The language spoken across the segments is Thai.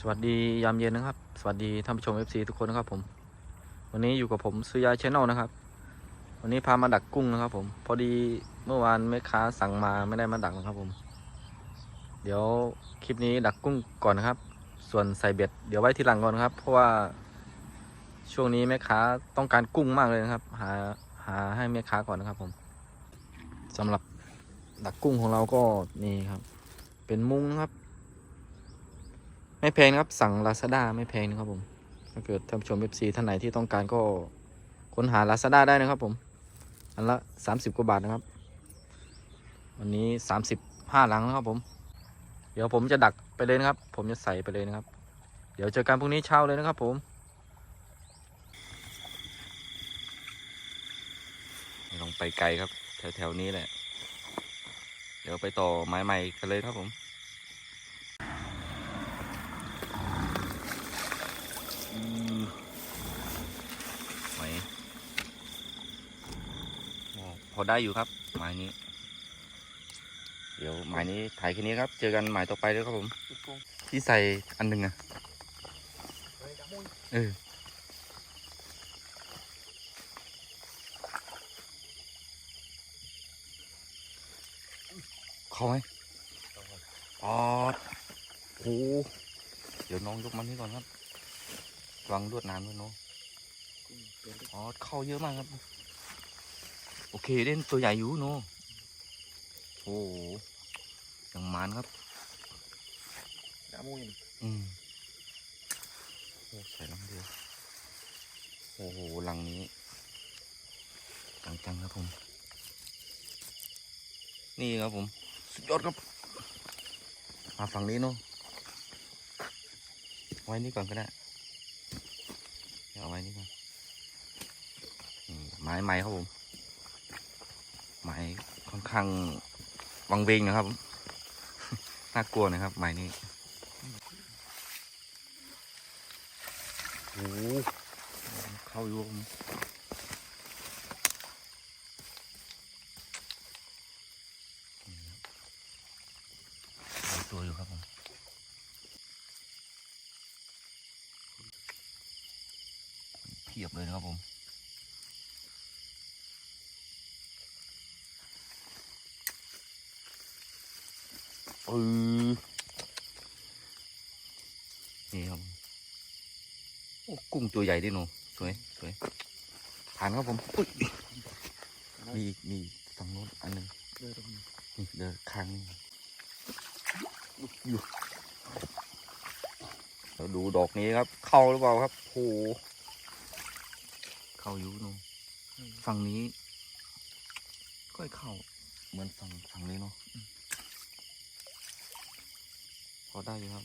สวัสดียามเย็นนะครับ สวัสดีท่านผู้ชม FC ทุกคนนะครับผม วันนี้อยู่กับผมสุยาชแนลนะครับ วันนี้พามาดักกุ้งนะครับ ผม พอดีเมื่อวานแม่ค้าสั่งมาไม่ได้มาดักนะครับผม เดี๋ยวคลิปนี้ดักกุ้งก่อนนะครับ ส่วนใส่เบ็ดเดี๋ยวไว้ทีหลังก่อนนครับ เพราะว่าช่วงนี้แม่ค้าต้องการกุ้งมากเลยนะครับ หาหาให้แม่ค้าก่อนนะครับ ผมสำหรับดักกุ้งของเราก็นี่ครับ เป็นมุ้งนะครับ ไม่แพงนะครับ สั่ง Lazada ไม่แพงนะครับผม ถ้าเกิดท่านผู้ชม FC ท่านไหนที่ต้องการก็ค้นหา Lazada ได้นะครับผม อันละ 30 กว่าบาทนะครับ วันนี้ 35 หลังนะครับผม เดี๋ยวผมจะดักไปเลยนะครับ ผมจะใส่ไปเลยนะครับ เดี๋ยวเจอกันพรุ่งนี้เช้าเลยนะครับผมไม่ต้องไปไกลครับ แถวๆนี้แหละ เดี๋ยวไปต่อไม้ใหม่กันเลยครับผม อืมไหมโอ้พอได้อยู่ครับหมายนี้ เดี๋ยวหมายนี้ถ่ายแค่นี้ครับ เจอกันหมายต่อไปเลยครับผม ที่ใส่อันหนึ่งอะเออเข้าไหมอ๋อโหเดี๋ยวน้องยกมันนี่ก่อนครับวางลวดน้ำด้วยเนาะอ๋อเข้าเยอะมากครับ โอเคเล่นตัวใหญ่อยู่เนาะโอ้โหยังมานครับดามุยอืมโอ้ใส่ลังเดียวโอ้โหลังนี้จังๆครับผม นี่ครับผม สุดยอดครับมาฝั่งนี้เนาะไว้นี่ก่อนก็ได้เอาไว้นี่ก่อนอืมไม้ไม้ครับผม ไม้ค่อนข้างวังเวงนะครับ น่ากลัวนะครับ ไม้นี้โอ้เข้าอยู่ครับผมนี่ครับหยตัวอยู่ครับผมเพียบเลยนะครับผม เออนี่ครับผมโอ้กุ้งตัวใหญ่ดิหนูสวยสวยผ่านครับผมอุ๊ยมีอีกมีอีกฝั่งโน้นอันหนึ่งเดินตรงนี้นี่เดินค้างนี่อยู่เราดูดอกนี้ครับ เข้าหรือเปล่าครับโหเข้าอยู่หนูฝั่งนี้ก็เข้าเหมือนฝั่งฝั่งนี้เนาะพ อได้อยู่ครับ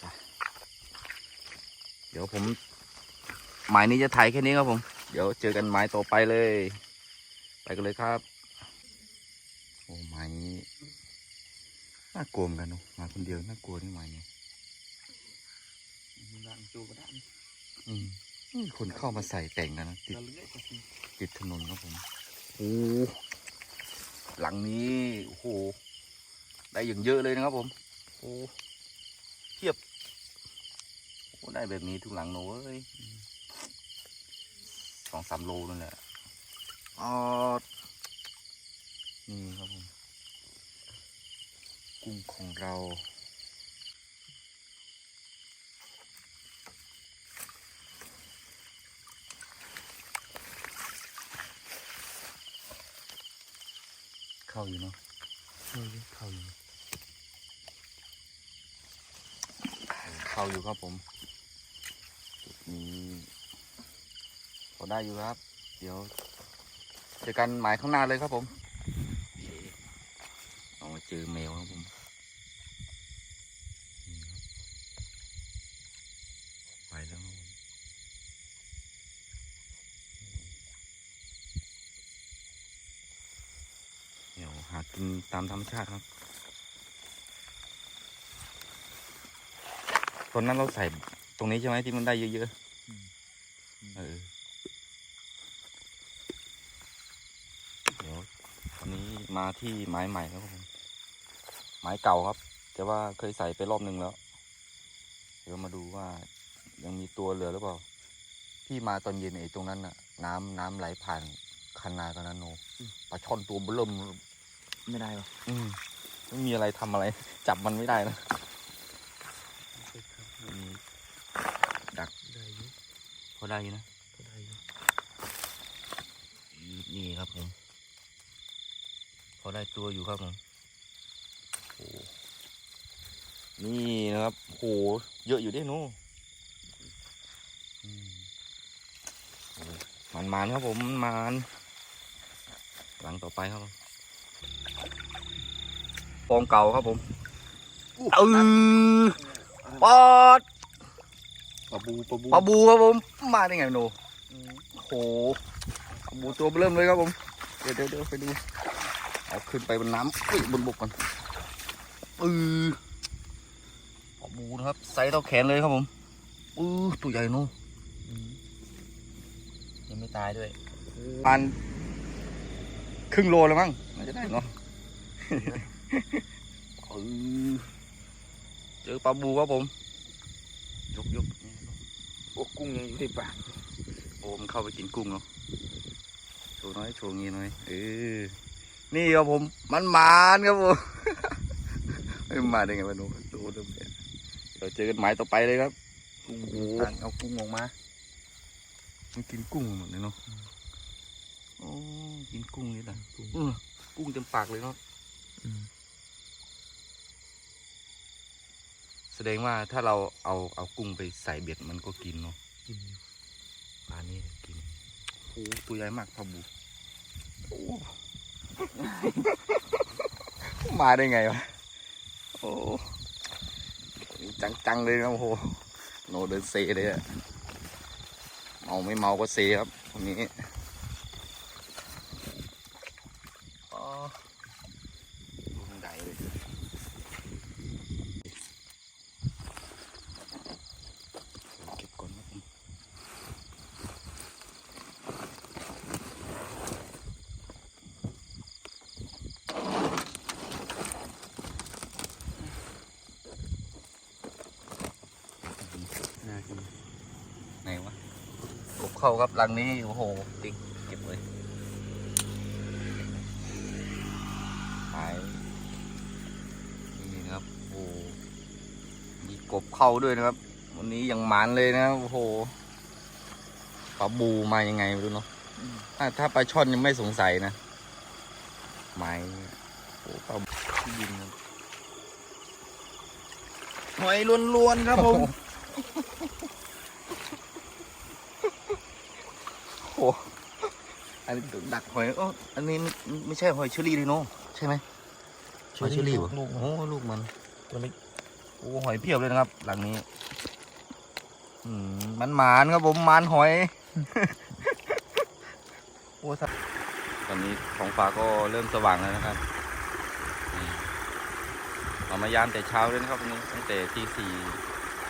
ไปเดี๋ยวผมหมายนี้จะถ่ายแค่นี้ครับผม เดี๋ยวเจอกันหมายต่อไปเลย ไปกันเลยครับโอ้หมายนี้น่ากลัวเหมือนกันเนาะมาคนเดียวน่ากลัวนี่หมายนี้ดังจูกระดังอืมมีคนเข้ามาใส่แต่งกันนะติดตะเลือกก็คือติดถนนครับผมโอ้หลังนี้โอ้โห ได้อย่างเยอะเลยนะครับผมโอ้เทียบโอ้ได้แบบนี้ทุกหลังโน้ยสองสามโลนั่นแหละอ๋อนี่ครับผมกุ้งของเราเข้าอยู่ เข้าอยู่ครับผมจุดนี้พอได้อยู่ครับ เดี๋ยวเจอกันหมายข้างหน้าเลยครับผมเอามาเจอแมวครับผมไปแล้วเดี๋ยวหากินตามธรรมชาติครับ อนนั้นเราใส่ตรงนี้ใช่ไหมที่มันได้เยอะๆเออเดี๋ยวตอนนี้มาที่ไม้ใหม่แล้วครับผมไม้เก่าครับ แต่ว่าเคยใส่ไปรอบหนึ่งแล้ว เดี๋ยวมาดูว่ายังมีตัวเหลือหรือเปล่าพี่มาตอนเย็นไอ้ตรงนั้นน่ะ น้ำน้ำไหลผ่านคันนาตอนนั้นโนปลาช่อนตัวเบิ่มไม่ได้หรออืมไม่มีอะไรทำอะไร จับมันไม่ได้นะ อืมดัก ได้อยุ พอได้อยู่นะก็ได้อยุนี่ครับผม พอได้ตัวอยู่ครับผมโอ้นี่นะครับโหเยอะอยู่ด้วยนู้มันมันๆครับผมมันมันหลังต่อไปครับผมฟองเก่าครับผมเออปอด ปลาบูปลาบูปลาบูครับผม มาได้ไงโนอืมโอ้โหปลาบูตัวเริ่มเลยครับผม เดี๋ยวเดี๋ยวเดี๋ยวไปดูเอาขึ้นไปบนน้ำเอ้ยบนบกก่อนอือปลาบูนะครับไซส์เท่าแขนเลยครับผมอือตัวใหญ่โนอืมยังไม่ตายด้วยประมาณครึ่งโลแล้วมั้งน่าจะได้เนาะเออเจอปลาบูครับผมยกยกโอ้ กุ้งยังอยู่ที่ปากโอ้มันเข้าไปกินกุ้งเนาะโชว์น้อยโชว์งี้หน่อยเออนี่ครับผมมันหมานครับผมไม่มาได้ไงวะหนูดูดูเนี่ยเดี๋ยวเจอกันหมายต่อไปเลยครับกุ้งโอ้โหทางเอากุ้งออกมามันกินกุ้งหมดเลยเนาะโอ้กินกุ้งนี่แหละกุ้งเออกุ้งเต็มปากเลยเนาะอืมแสดงว่าถ้าเราเอาเอากุ้งไปใส่เบ็ดมันก็กินเนาะ กินอยู่ปลานี่กินโอ้ตัวใหญ่มากพะบูโอ้มาได้ไงวะโอ้จังจังๆเลยนะโอ้โหโนเดินเซเลยอะเมาไม่เมาก็เซครับคนนี้อ๋อลูกใหญ่เลย เก็บก่อนครับผม น่ากิน ไหนวะกบ เข้าครับรังนี้โอ้โหติ๊กเก็บเลยหายนี่นะครับโอ้โหมีกบเข้าด้วยนะครับ วันนี้ยังหมันเลยนะโอ้โหปลาบูมายังไงไม่รู้เนาะอืมถ้าถ้าปลาช่อนยังไม่สงสัยนะไม้โอ้ปลาบูที่ดินครับหอยล้วนๆครับผม โอ้อันนี้ดักหอยอ๋ออันนี้ไม่ไม่ใช่หอยเชอรี่เลยเนาะใช่ไหมหอยเชอรี่เหรอลูกโอ้ลูกมันตัวเล็กโอ้หอยเพียบเลยนะครับ หลังนี้อืมมันหมานครับผมหมานหอยโอ้สัตอนนี้ท้องฟ้าก็เริ่มสว่างแล้วนะครับนี่เรามายามแต่เช้าเลยนะครับวันนี้ตั้งแต่ตีสี่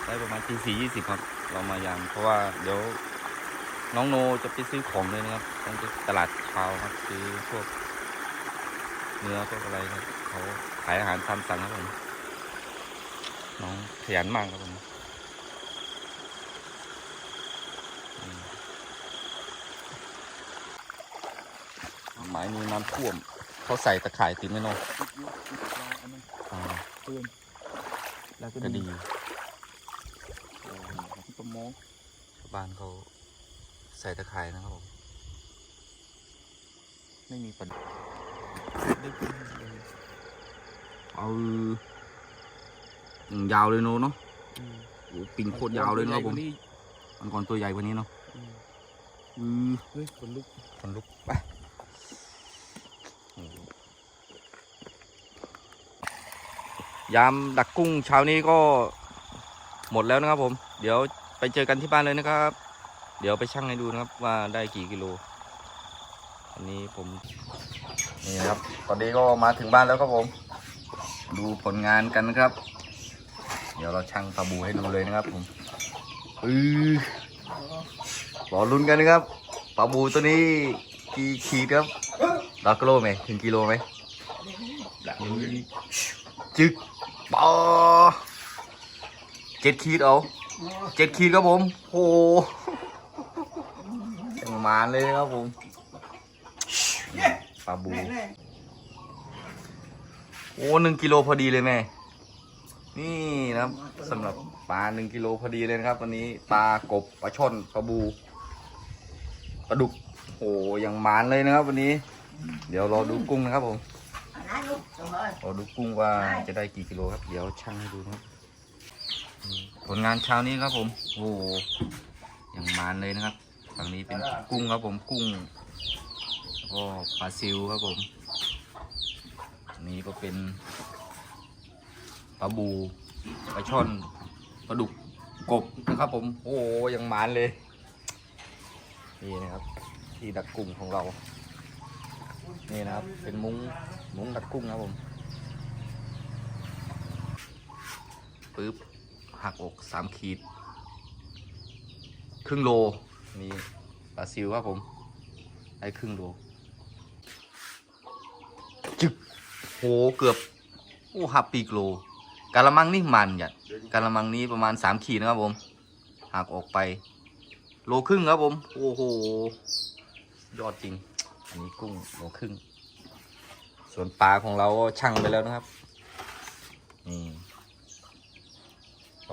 ได้ประมาณตีสี่ยี่สิบครับ เรามายามเพราะว่าเดี๋ยว น้องโนจะไปซื้อของเลยนะครับต้องไปตลาดเช้าครับซื้อพวกเนื้อพวกอะไรครับเขาขายอาหารตามสั่งครับผมน้องขยันมากครับผมอืมหมายนี้น้ำท่วม เขาใส่ตะข่ายติดไหมโนอันนั้นอ่าเพิ่มแล้วก็ก็ดีดีโอ้โหปลาหมอชาวบ้านเขา ใส่ตะข่ายนะครับผมไม่มีปัญหาได้กินเลยเอาอืมยาวเลยโนเนาะอืมโอ้ปิงโคตรยาวเลยนะครับผมนี่มันก่อนตัวใหญ่กว่านี้เนาะอืมอือเฮ้ยขนลุกคนลุกไปยามดักกุ้งเช้านี้ก็หมดแล้วนะครับผม เดี๋ยวไปเจอกันที่บ้านเลยนะครับ เดี๋ยวไปชั่งให้ดูนะครับว่าได้กี่กิโล อันนี้ผมนี่ครับ ตอนนี้ก็มาถึงบ้านแล้วครับผม ดูผลงานกันนะครับ เดี๋ยวเราชั่งปลาบูให้ดูเลยนะครับผมอือรอลุ้นกันนะครับปลาบูตัวนี้กี่ขีดครับรักกิโลไหมถึงกิโลไหมจึกปอเจ็ดขีดเอาเจ็ดขีดครับผมโอ้ หยังมานเลยครับผมปลาบู โอ้หนึ่งกิโลพอดีเลยแม่ นี่นะครับสำหรับปลาหนึ่งกิโลพอดีเลยนะครับวันนี้ปลากบปลาช่อนปลาบูปลาดุกโอ้ยังมานเลยนะครับ วันนี้ เดี๋ยวรอดูกุ้งนะครับผม Nãy luôn, rồi ơi. รอดูกุ้งว่าจะได้กี่กิโลครับ เดี๋ยวชั่งให้ดูนะครับอืมผลงานเช้านี้ครับผม โอ้ยังมานเลยนะครับ ฝั่งนี้เป็นกุ้งครับผมกุ้งแล้วก็ปลาซิวครับผมนี้ก็เป็นปลาบูปลาช่อนปลาดุกกบนะครับผมโอ้ยังหมานเลยนี่นะครับ ที่ดักกุ้งของเรา นี่นะครับเป็นมุ้งมุ้งดักกุ้งครับผมปึ๊บหักอกสามขีด ครึ่งโล นี่ปลาซิวครับผมได้ครึ่งโลจึกโหเกือบโอ้หับปีกโลกะละมังนี่มันหยัดกะละมังนี้ประมาณสามขีดนะครับผมหักออกไป โลครึ่งครับผม โอ้โหยอดจริง อันนี้กุ้งโลครึ่ง ส่วนปลาของเราก็ชั่งไปแล้วนะครับนี่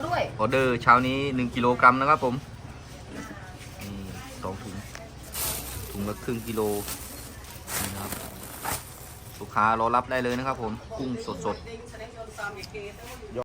Đuôi. ออเดอร์เช้านี้หนึ่งกิโลกรัมนะครับผมนี่ สองถุง ถุงละครึ่งกิโลนี่นะครับลูกค้ารอรับได้เลยนะครับผม กุ้งสดๆ